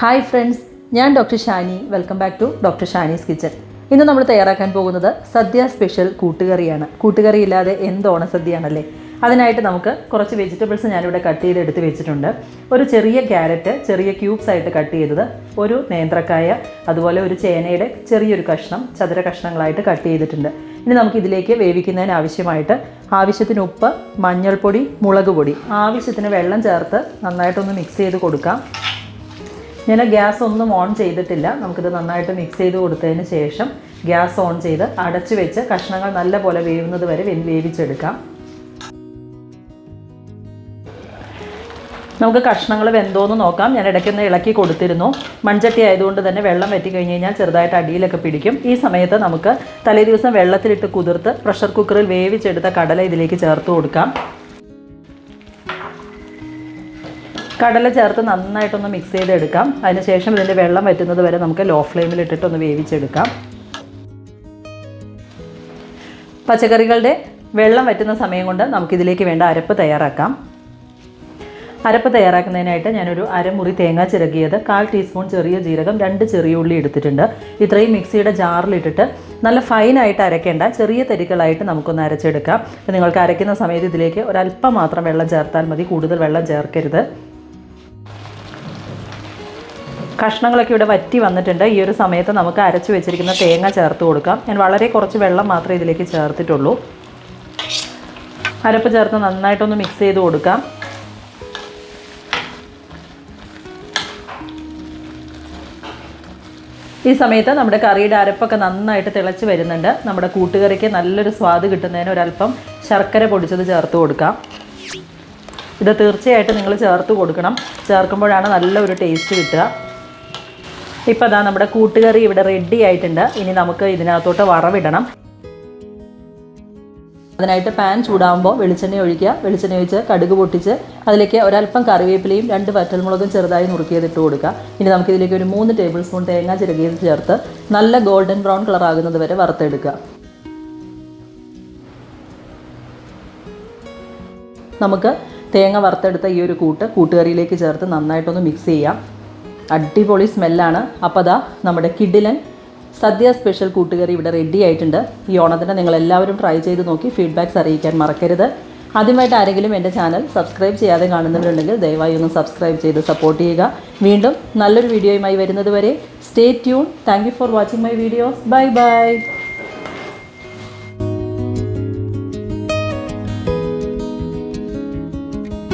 Hi friends ഞാൻ doctor Shani. Welcome back to doctor Shani's kitchen ഇന്ന് നമ്മൾ തയ്യാറാക്കാൻ പോകുന്നത് സദ്യ സ്പെഷ്യൽ കൂട്ടുകറിയാണ്. കൂട്ടുകറി ഇല്ലാതെ എന്ത് ഓണസദ്യയാണല്ലേ അതിനായിട്ട് നമുക്ക് കുറച്ച് വെജിറ്റബിൾസ് ഞാനിവിടെ കട്ട് ചെയ്ത് എടുത്ത് വെച്ചിട്ടുണ്ട്. ഒരു ചെറിയ ക്യാരറ്റ് ചെറിയ ക്യൂബ്സ് ആയിട്ട് കട്ട് ചെയ്തത് ഒരു നേന്ത്രക്കായ അതുപോലെ ഒരു ചേനയുടെ ചെറിയൊരു കഷ്ണം ചതുര കഷ്ണങ്ങളായിട്ട് കട്ട് ചെയ്തിട്ടുണ്ട്. ഇനി നമുക്ക് ഇതിലേക്ക് വേവിക്കുന്നതിന് ആവശ്യമായിട്ട് ആവശ്യത്തിന് ഉപ്പ് മഞ്ഞൾപ്പൊടി മുളക് പൊടി. ആവശ്യത്തിന് വെള്ളം ചേർത്ത് നന്നായിട്ടൊന്ന് മിക്സ് ചെയ്ത് കൊടുക്കാം. ഞാൻ ഗ്യാസ് ഒന്നും ഓൺ ചെയ്തിട്ടില്ല. നമുക്കിത് നന്നായിട്ട് മിക്സ് ചെയ്ത് കൊടുത്തതിന് ശേഷം ഗ്യാസ് ഓൺ ചെയ്ത് അടച്ചു വെച്ച് കഷ്ണങ്ങൾ നല്ലപോലെ വേവുന്നത് വരെ വേവിച്ചെടുക്കാം. നമുക്ക് കഷ്ണങ്ങൾ വെന്തോന്ന് നോക്കാം. ഞാൻ ഇടയ്ക്കൊന്ന് ഇളക്കി കൊടുത്തിരുന്നു. മൺചട്ടി ആയതുകൊണ്ട് തന്നെ വെള്ളം വറ്റി കഴിഞ്ഞ് കഴിഞ്ഞാൽ ചെറുതായിട്ട് അടിയിലൊക്കെ പിടിക്കും. ഈ സമയത്ത് നമുക്ക് തലേ ദിവസം വെള്ളത്തിലിട്ട് കുതിർത്ത് പ്രഷർ കുക്കറിൽ വേവിച്ചെടുത്ത കടല ഇതിലേക്ക് ചേർത്ത് കൊടുക്കാം. കടല ചേർത്ത് നന്നായിട്ടൊന്ന് മിക്സ് ചെയ്തെടുക്കാം. അതിനുശേഷം ഇതിന്റെ വെള്ളം വറ്റുന്നത് വരെ നമുക്ക് ലോ ഫ്ലെയിമിൽ ഇട്ടിട്ടൊന്ന് വേവിച്ചെടുക്കാം. പച്ചക്കറികളുടെ വെള്ളം വറ്റുന്ന സമയം കൊണ്ട് നമുക്കിതിലേക്ക് വേണ്ട അരപ്പ് തയ്യാറാക്കാം. അരപ്പ് തയ്യാറാക്കുന്നതിനായിട്ട് ഞാനൊരു അരമുറി തേങ്ങ ചിരകിയത് കാൽ ടീസ്പൂൺ ചെറിയ ജീരകം രണ്ട് ചെറിയ ഉള്ളി എടുത്തിട്ടുണ്ട്. ഇത്രയും മിക്സിയുടെ ജാറിലിട്ടിട്ട് നല്ല ഫൈനായിട്ട് അരയ്ക്കേണ്ട ചെറിയ തരികളായിട്ട് നമുക്കൊന്ന് അരച്ചെടുക്കാം. നിങ്ങൾക്ക് അരയ്ക്കുന്ന സമയത്ത് ഇതിലേക്ക് ഒരല്പം മാത്രം വെള്ളം ചേർത്താൽ മതി. കൂടുതൽ വെള്ളം ചേർക്കരുത്. കഷ്ണങ്ങളൊക്കെ ഇവിടെ വറ്റി വന്നിട്ടുണ്ട്. ഈ ഒരു സമയത്ത് നമുക്ക് അരച്ച് വെച്ചിരിക്കുന്ന തേങ്ങ ചേർത്ത് കൊടുക്കാം. ഞാൻ വളരെ കുറച്ച് വെള്ളം മാത്രമേ ഇതിലേക്ക് ചേർത്തിട്ടുള്ളൂ. അരപ്പ് ചേർത്ത് നന്നായിട്ടൊന്ന് മിക്സ് ചെയ്ത് കൊടുക്കാം. ഈ സമയത്ത് നമ്മുടെ കറിയുടെ അരപ്പൊക്കെ നന്നായിട്ട് തിളച്ച് വരുന്നുണ്ട്. നമ്മുടെ കൂട്ടുകറിക്ക് നല്ലൊരു സ്വാദ് കിട്ടുന്നതിന് ഒരല്പം ശർക്കര പൊടിച്ചത് ചേർത്ത് കൊടുക്കാം. ഇത് തീർച്ചയായിട്ടും നിങ്ങൾ ചേർത്ത് കൊടുക്കണം. ചേർക്കുമ്പോഴാണ് നല്ലൊരു ടേസ്റ്റ് കിട്ടുക. ഇപ്പോൾ അതാ നമ്മുടെ കൂട്ടുകറി ഇവിടെ റെഡി ആയിട്ടുണ്ട്. ഇനി നമുക്ക് ഇതിനകത്തോട്ട് വറവിടണം. അതിനായിട്ട് പാൻ ചൂടാകുമ്പോൾ വെളിച്ചെണ്ണ ഒഴിക്കുക. വെളിച്ചെണ്ണ ഒഴിച്ച് കടുക് പൊട്ടിച്ച് അതിലേക്ക് ഒരല്പം കറിവേപ്പിലയും രണ്ട് വറ്റൽമുളകും ചെറുതായി നുറുക്കിയതിട്ട് കൊടുക്കുക. ഇനി നമുക്ക് ഇതിലേക്ക് ഒരു മൂന്ന് ടേബിൾ സ്പൂൺ തേങ്ങ ചിരകിയത് ചേർത്ത് നല്ല ഗോൾഡൻ ബ്രൗൺ കളർ ആകുന്നത് വരെ വറുത്തെടുക്കുക. നമുക്ക് തേങ്ങ വറുത്തെടുത്ത ഈ ഒരു കൂട്ട് കൂട്ടുകറിയിലേക്ക് ചേർത്ത് നന്നായിട്ടൊന്ന് മിക്സ് ചെയ്യാം. അടിപൊളി സ്മെല്ലാണ്. അപ്പോൾ അതാ നമ്മുടെ കിഡിലൻ സദ്യ സ്പെഷ്യൽ കൂട്ടുകറി ഇവിടെ റെഡി ആയിട്ടുണ്ട്. ഈ ഓണത്തിന് നിങ്ങൾ എല്ലാവരും ട്രൈ ചെയ്ത് നോക്കി ഫീഡ്ബാക്ക്സ് അറിയിക്കാൻ മറക്കരുത്. ആദ്യമായിട്ട് ആരെങ്കിലും എന്റെ ചാനൽ സബ്സ്ക്രൈബ് ചെയ്യാതെ കാണുന്നവരുണ്ടെങ്കിൽ ദയവായി ഒന്ന് സബ്സ്ക്രൈബ് ചെയ്ത് സപ്പോർട്ട് ചെയ്യുക. വീണ്ടും നല്ലൊരു വീഡിയോയുമായി വരുന്നത് വരെ. Stay tune thank for watching my videos bye bye